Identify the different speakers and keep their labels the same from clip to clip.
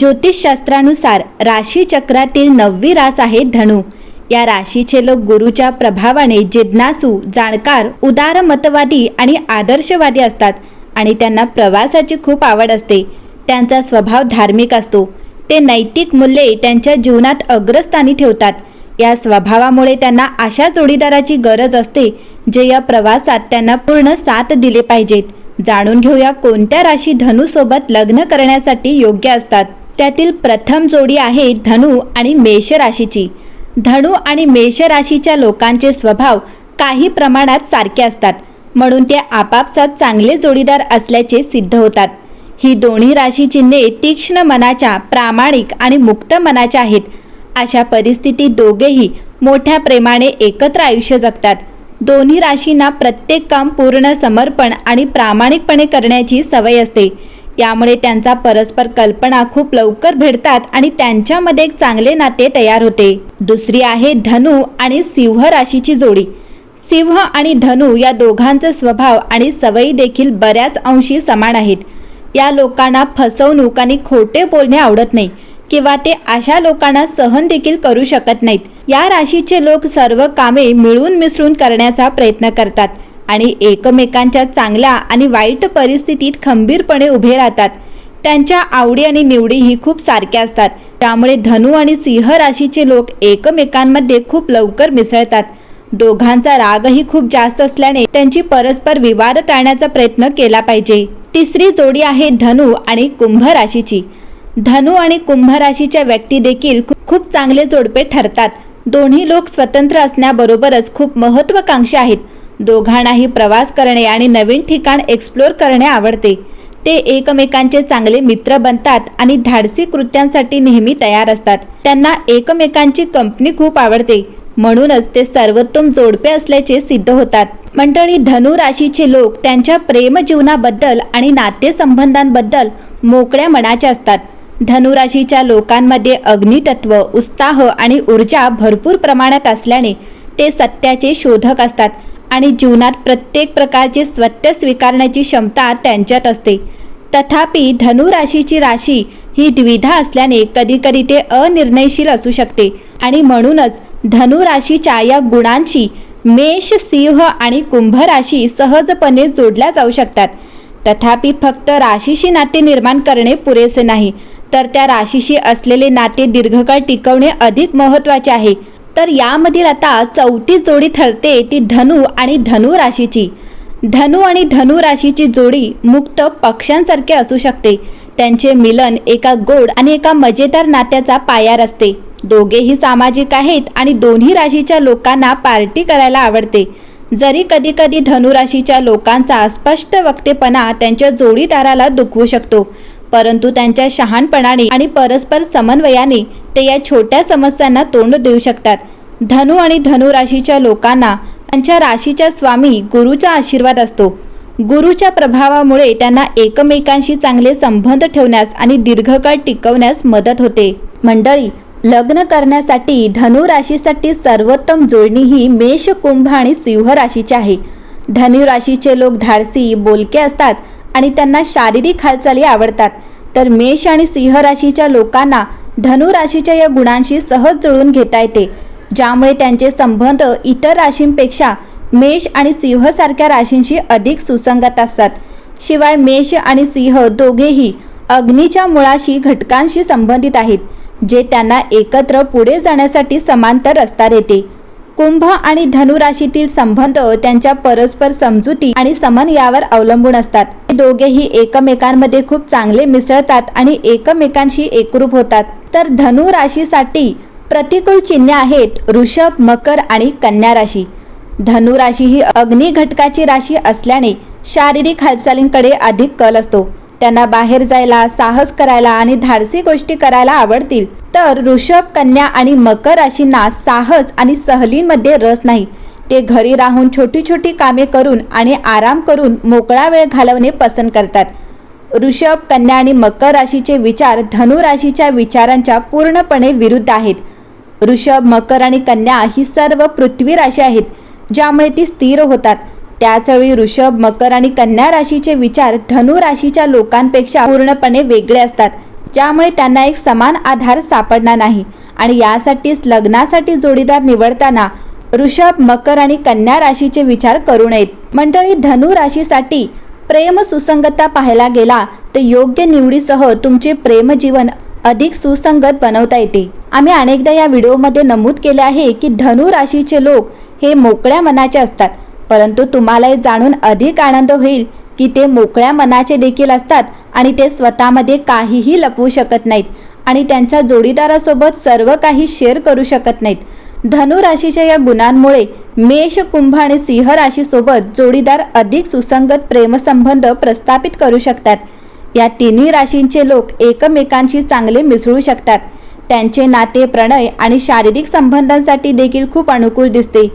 Speaker 1: ज्योतिषशास्त्रानुसार राशीचक्रातील नववी रास आहे धनु. या राशीचे लोक गुरुच्या प्रभावाने जिज्ञासू जाणकार उदारमतवादी आणि आदर्शवादी असतात आणि त्यांना प्रवासाची खूप आवड असते. त्यांचा स्वभाव धार्मिक असतो. ते नैतिक मूल्ये त्यांच्या जीवनात अग्रस्थानी ठेवतात. या स्वभावामुळे त्यांना अशा जोडीदाराची गरज असते जे या प्रवासात त्यांना पूर्ण साथ दिले पाहिजेत. जाणून घेऊया कोणत्या राशी धनुसोबत लग्न करण्यासाठी योग्य असतात. त्यातील प्रथम जोडी आहे धनु आणि मेष राशीची धनु आणि मेष राशीच्या लोकांचे स्वभाव काही प्रमाणात सारखे असतात म्हणून ते आपापसात चांगले जोडीदार असल्याचे सिद्ध होतात. ही दोन्ही राशी चिन्हे तीक्ष्ण मनाच्या प्रामाणिक आणि मुक्त मनाच्या आहेत. अशा परिस्थितीत दोघेही मोठ्या प्रेमाने एकत्र आयुष्य जगतात. दोन्ही राशींना प्रत्येक काम पूर्ण समर्पण आणि प्रामाणिकपणे करण्याची सवय असते. यामुळे त्यांचा परस्पर कल्पना खूप लवकर भेटतात आणि त्यांच्यामध्ये एक चांगले नाते तयार होते. दुसरी आहे धनु आणि सिंह राशीची जोडी. सिंह आणि धनु या दोघांचा स्वभाव आणि सवयी देखील बऱ्याच अंशी समान आहेत. या लोकांना फसवणूक आणि खोटे बोलणे आवडत नाही किंवा ते अशा लोकांना सहन देखील करू शकत नाहीत. या राशीचे लोक सर्व कामे मिळून मिसळून करण्याचा प्रयत्न करतात. आणि एकमेकांच्या चांगल्या आणि वाईट परिस्थितीत खंबीरपणे उभे राहतात. त्यांच्या आवडी आणि निवडी ही खूप सारख्या असतात. त्यामुळे धनु आणि सिंह राशीचे लोक एकमेकांमध्ये खूप लवकर मिसळतात. दोघांचा रागही खूप जास्त असल्याने त्यांची परस्पर विवाद टाळण्याचा प्रयत्न केला पाहिजे. तिसरी जोडी आहे धनु आणि कुंभ राशीची. धनु आणि कुंभ राशीच्या व्यक्ती देखील खूप- खूप चांगले जोडपे ठरतात. दोन्ही लोक स्वतंत्र असण्याबरोबरच खूप महत्वाकांक्षी आहेत. दोघांनाही प्रवास करणे आणि नवीन ठिकाण एक्सप्लोर करणे आवडते. ते एकमेकांचे चांगले मित्र बनतात आणि धाडसी कृत्यांसाठी नेहमी तयार असतात. त्यांना एकमेकांची कंपनी खूप आवडते. म्हणूनच ते सर्वोत्तम जोडपे असल्याचे सिद्ध होतात. मंडळी धनु राशीचे लोक त्यांच्या प्रेमजीवनाबद्दल आणि नातेसंबंधांबद्दल मोकळ्या मनाचे असतात. धनुराशीच्या लोकांमध्ये अग्नितत्व उत्साह आणि ऊर्जा भरपूर प्रमाणात असल्याने ते सत्याचे शोधक असतात. आणि जीवनात प्रत्येक प्रकारचे स्वत्य स्वीकारण्याची क्षमता त्यांच्यात असते. तथापि धनुराशीची राशी ही द्विधा असल्याने कधीकधी ते अनिर्णयशील असू शकते. आणि म्हणूनच धनुराशीच्या या गुणांशी मेष सिंह आणि कुंभ राशी सहजपणे जोडल्या जाऊ शकतात. तथापि फक्त राशीशी नाते निर्माण करणे पुरेसे नाही तर त्या राशीशी असलेले नाते दीर्घकाळ टिकवणे अधिक महत्त्वाचे आहे. तर यामधील आता चौथी जोडी ठरते ती धनु आणि धनु राशीची धनु आणि धनु राशीची जोडी मुक्त पक्ष्यांसारखे असू शकते. त्यांचे मिलन एका गोड आणि एका मजेदार नात्याचा पायार असते दोघेही सामाजिक आहेत आणि दोन्ही राशीच्या लोकांना पार्टी करायला आवडते. जरी कधी कधी धनुराशीच्या लोकांचा स्पष्ट वक्तेपणा त्यांच्या जोडीदाराला दुखवू शकतो परंतु त्यांच्या शहाणपणाने आणि परस्पर समन्वयाने ते या छोट्या समस्यांना तोंड देऊ शकतात. धनु आणि धनु राशीच्या लोकांना त्यांच्या राशीच्या स्वामी गुरुचा आशीर्वाद असतो. गुरुच्या प्रभावामुळे त्यांना एकमेकांशी चांगले संबंध ठेवण्यास आणि दीर्घकाळ टिकवण्यास मदत होते. मंडळी लग्न करण्यासाठी धनु राशीसाठी सर्वोत्तम जोडणी ही मेष कुंभ आणि सिंह राशीची आहे. धनु राशीचे लोक धाडसी बोलके असतात. आणि त्यांना शारीरिक हालचाली आवडतात. तर मेष आणि सिंह राशीच्या लोकांना धनु राशीच्या या गुणांशी सहज जुळून घेता येते ज्यामुळे त्यांचे संबंध इतर राशींपेक्षा मेष आणि सिंहसारख्या राशींशी अधिक सुसंगत असतात. शिवाय मेष आणि सिंह दोघेही अग्नीच्या मुळाशी घटकांशी संबंधित आहेत जे त्यांना एकत्र पुढे जाण्यासाठी समांतर रस्ता देते कुंभ आणि धनु राशीतील संबंध त्यांच्या परस्पर समजुती आणि समन यावर अवलंबून असतात. दोघेही एकमेकांमध्ये खूप चांगले मिसळतात आणि एकमेकांशी एकरूप होतात. तर धनु राशीसाठी प्रतिकूल चिन्हे आहेत ऋषभ मकर आणि कन्या राशी. धनु राशी ही अग्नि घटकाची राशी असल्याने शारीरिक हालचालींकडे अधिक कल असतो. त्यांना बाहेर जायला साहस करायला आणि धाडसी गोष्टी करायला आवडतील. तर ऋषभ कन्या आणि मकर राशींना साहस आणि सहलींमध्ये रस नाही. ते घरी राहून छोटी छोटी कामे करून आणि आराम करून मोकळा वेळ घालवणे पसंत करतात. ऋषभ कन्या आणि मकर राशीचे विचार धनु राशीच्या विचारांच्या पूर्णपणे विरुद्ध आहेत. ऋषभ मकर आणि कन्या ही सर्व पृथ्वी राशी आहेत ज्यामुळे ती स्थिर होतात. त्याचवेळी ऋषभ मकर आणि कन्या राशीचे विचार धनु राशीच्या लोकांपेक्षा पूर्णपणे वेगळे असतात ज्यामुळे त्यांना एक समान आधार सापडणार नाही. आणि यासाठीच लग्नासाठी जोडीदार निवडताना ऋषभ मकर आणि कन्या राशीचे विचार करू नयेत. मंडळी धनु राशीसाठी प्रेम सुसंगतता पाहायला गेला तर योग्य निवडीसह तुमचे प्रेम जीवन अधिक सुसंगत बनवता येते. आम्ही अनेकदा या व्हिडिओमध्ये नमूद केले आहे की धनु राशीचे लोक हे मोकळ्या मनाचे असतात परंतु तुम्हाला हे जाणून अधिक आनंद होईल की ते मोकळ्या मनाचे देखील असतात आणि ते स्वतःमध्ये काहीही लपवू शकत नाहीत आणि त्यांच्या जोडीदारासोबत सर्व काही शेअर करू शकत नाहीत. धनु राशीच्या या गुणांमुळे मेष कुंभ आणि सिंह राशीसोबत जोडीदार अधिक सुसंगत प्रेमसंबंध प्रस्थापित करू शकतात. या तिन्ही राशींचे लोक एकमेकांशी चांगले मिसळू शकतात. त्यांचे नाते प्रणय आणि शारीरिक संबंधांसाठी देखील खूप अनुकूल दिसते.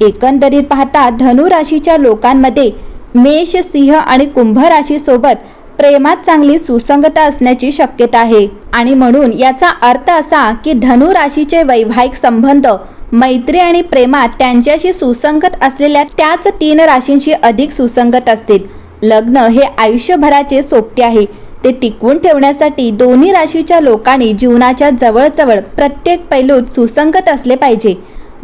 Speaker 1: एकंदरीत पाहता धनु राशीच्या लोकांमध्ये मेष सिंह आणि कुंभ राशीसोबत प्रेमात चांगली सुसंगता असण्याची शक्यता आहे. आणि म्हणून याचा अर्थ असा की धनु राशीचे वैवाहिक संबंध मैत्री आणि प्रेमात त्यांच्याशी सुसंगत असलेल्या त्याच तीन राशींशी अधिक सुसंगत असतील. लग्न हे आयुष्यभराचे सोपते आहे. ते टिकवून ठेवण्यासाठी दोन्ही राशीच्या लोकांनी जीवनाच्या जवळजवळ प्रत्येक पैलूत सुसंगत असले पाहिजे.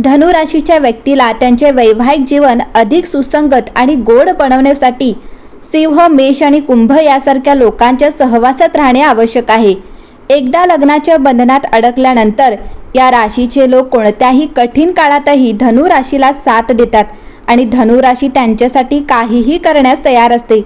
Speaker 1: धनु राशीच्या व्यक्तीला त्यांचे वैवाहिक जीवन अधिक सुसंगत आणि गोड बनवण्यासाठी सिंह मेष आणि कुंभ यासारख्या लोकांच्या सहवासात राहणे आवश्यक आहे. एकदा लग्नाच्या बंधनात अडकल्यानंतर या राशीचे लोक कोणत्याही कठीण काळातही धनु राशीला साथ देतात आणि धनु राशी त्यांच्यासाठी काहीही करण्यास तयार असते.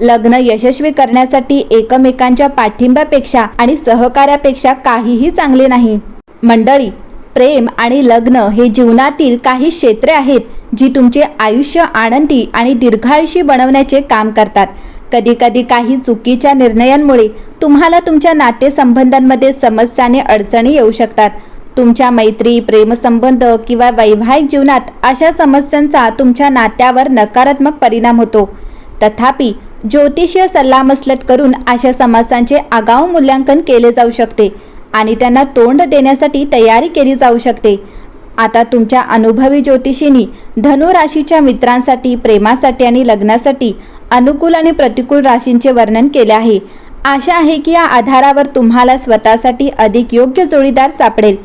Speaker 1: लग्न यशस्वी करण्यासाठी एकमेकांच्या पाठिंब्यापेक्षा आणि सहकार्यापेक्षा काहीही चांगले नाही. मंडळी प्रेम आणि लग्न हे जीवनातील काही क्षेत्रे आहेत. जी तुमचे आयुष्य आनंदी आणि दीर्घायुषी बनवण्याचे काम करतात. कधी कधी काही चुकीच्या निर्णयांमुळे तुम्हाला तुमच्या नातेसंबंधांमध्ये समस्याने अडचणी येऊ शकतात. तुमच्या मैत्री प्रेमसंबंध किंवा वैवाहिक जीवनात अशा समस्यांचा तुमच्या नात्यावर नकारात्मक परिणाम होतो. तथापि ज्योतिषीय सल्लामसलत करून अशा समस्यांचे आगाऊ मूल्यांकन केले जाऊ शकते आणि त्यांना तोंड देण्यासाठी तयारी केली जाऊ शकते. आता तुमच्या अनुभवी ज्योतिषींनी धनु राशीच्या मित्रांसाठी प्रेमासाठी आणि लग्नासाठी अनुकूल आणि प्रतिकूल राशींचे वर्णन केले आहे. आशा आहे की या आधारावर तुम्हाला स्वतःसाठी अधिक योग्य जोडीदार सापडेल.